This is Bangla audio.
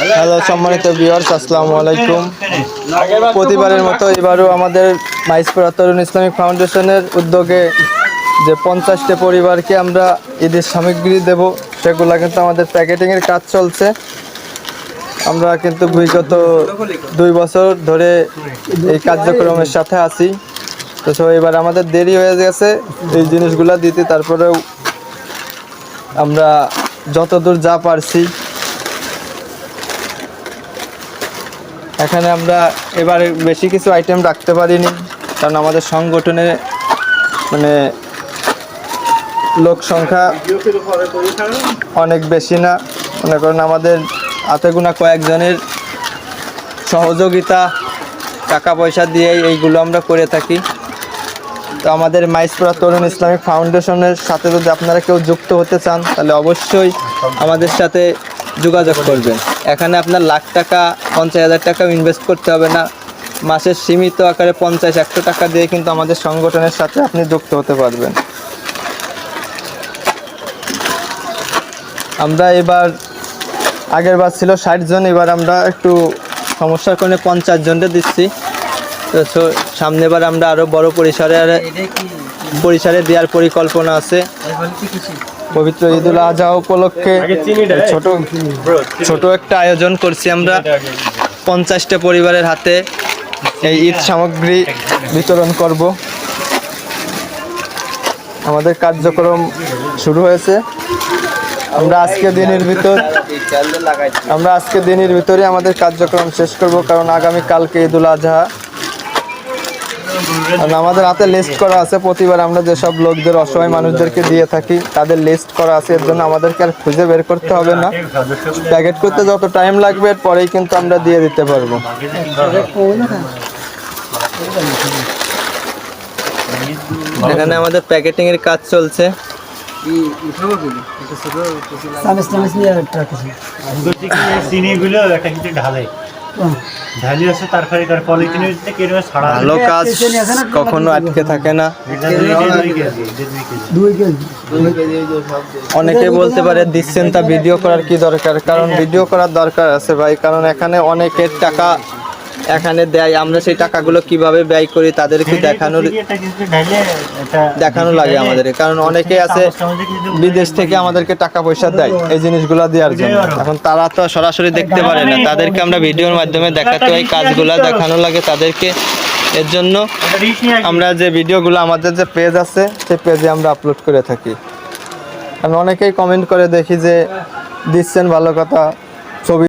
হ্যালো, সম্মানিত ভিউয়ার্স আসসালামু আলাইকুম। প্রতিবারের মতো এবারও আমাদের মাইসপুরা তরুণ ইসলামিক ফাউন্ডেশনের উদ্যোগে যে পঞ্চাশটি পরিবারকে আমরা ঈদের সামগ্রী দেব, সেগুলো কিন্তু আমাদের প্যাকেটিংয়ের কাজ চলছে। আমরা কিন্তু বিগত দুই বছর ধরে এই কার্যক্রমের সাথে আছি। তো সো এবার আমাদের দেরি হয়ে গেছে, এই জিনিসগুলো দিতে, তারপরেও আমরা যতদূর যা পারছি এখানে আমরা এবারে বেশি কিছু আইটেম রাখতে পারিনি, কারণ আমাদের সংগঠনে মানে লোক সংখ্যা অনেক বেশি না। মনে করেন আমাদের হাতে কয়েকজনের সহযোগিতা, টাকা পয়সা দিয়ে এইগুলো আমরা করে থাকি। তো আমাদের মাইসপুরা তরুণ ইসলামিক ফাউন্ডেশনের সাথে যদি আপনারা কেউ যুক্ত হতে চান, তাহলে অবশ্যই আমাদের সাথে যোগাযোগ করবেন। এখানে আপনার লাখ টাকা, পঞ্চাশ হাজার টাকা ইনভেস্ট করতে হবে না। মাসের সীমিত আকারে পঞ্চাশ, একশো টাকা দিয়ে কিন্তু আমাদের সংগঠনের সাথে আপনি যুক্ত হতে পারবেন। আমরা এবার, আগের বার ছিল ষাট জন, এবার আমরা একটু সমস্যার কারণে পঞ্চাশ জনটা দিচ্ছি। তো সো- সামনেবার আমরা আরও বড় পরিসরে পরিসরে দেওয়ার পরিকল্পনা আছে। পবিত্র ঈদুল আজহা উপলক্ষে ছোট ছোট একটা আয়োজন করছি আমরা। পঞ্চাশটা পরিবারের হাতে এই ঈদ সামগ্রী বিতরণ করব। আমাদের কার্যক্রম শুরু হয়েছে। আমরা আজকে দিনের ভিতর আমরা আজকে দিনের ভিতরে আমাদের কার্যক্রম শেষ করব কারণ আগামী কালকে ঈদুল আজহা। আমাদের হাতে লিস্ট করা আছে প্রতিবার আমরা যেসব লোকদের অসহায় মানুষদেরকে দিয়ে থাকি তাদের লিস্ট করা আছে এর জন্য আমাদেরকে আর খুঁজে বের করতে হবে না প্যাকেট করতে যত টাইম লাগবে পরেই কিন্তু আমরা দিয়ে দিতে পারব এখানে আমাদের প্যাকেটিং এর কাজ চলছে চিনিগুলো একটা কিছু ঢালে আছে ছাড়া ভালো কাজ কখনো আটকে থাকে না। অনেকে বলতে পারে দিচ্ছেন তা ভিডিও করার কি দরকার? কারণ ভিডিও করার দরকার আছে ভাই কারণ এখানে অনেকের টাকা এখানে দেয় আমরা সেই টাকাগুলো কীভাবে ব্যয় করি তাদেরকে দেখানোর দেখানো লাগে আমাদের কারণ অনেকে আছে বিদেশ থেকে আমাদেরকে টাকা পয়সা দেয় এই জিনিসগুলো দেওয়ার জন্য। এখন তারা তো সরাসরি দেখতে পারে না তাদেরকে আমরা ভিডিওর মাধ্যমে দেখাতে হয় কাজগুলো দেখানো লাগে তাদেরকে। এর জন্য। আমরা যে ভিডিওগুলো আমাদের যে পেজ আছে সেই পেজে আমরা আপলোড করে থাকি। আমি অনেকেই কমেন্ট করে দেখি যে দিচ্ছেন ভালো কথা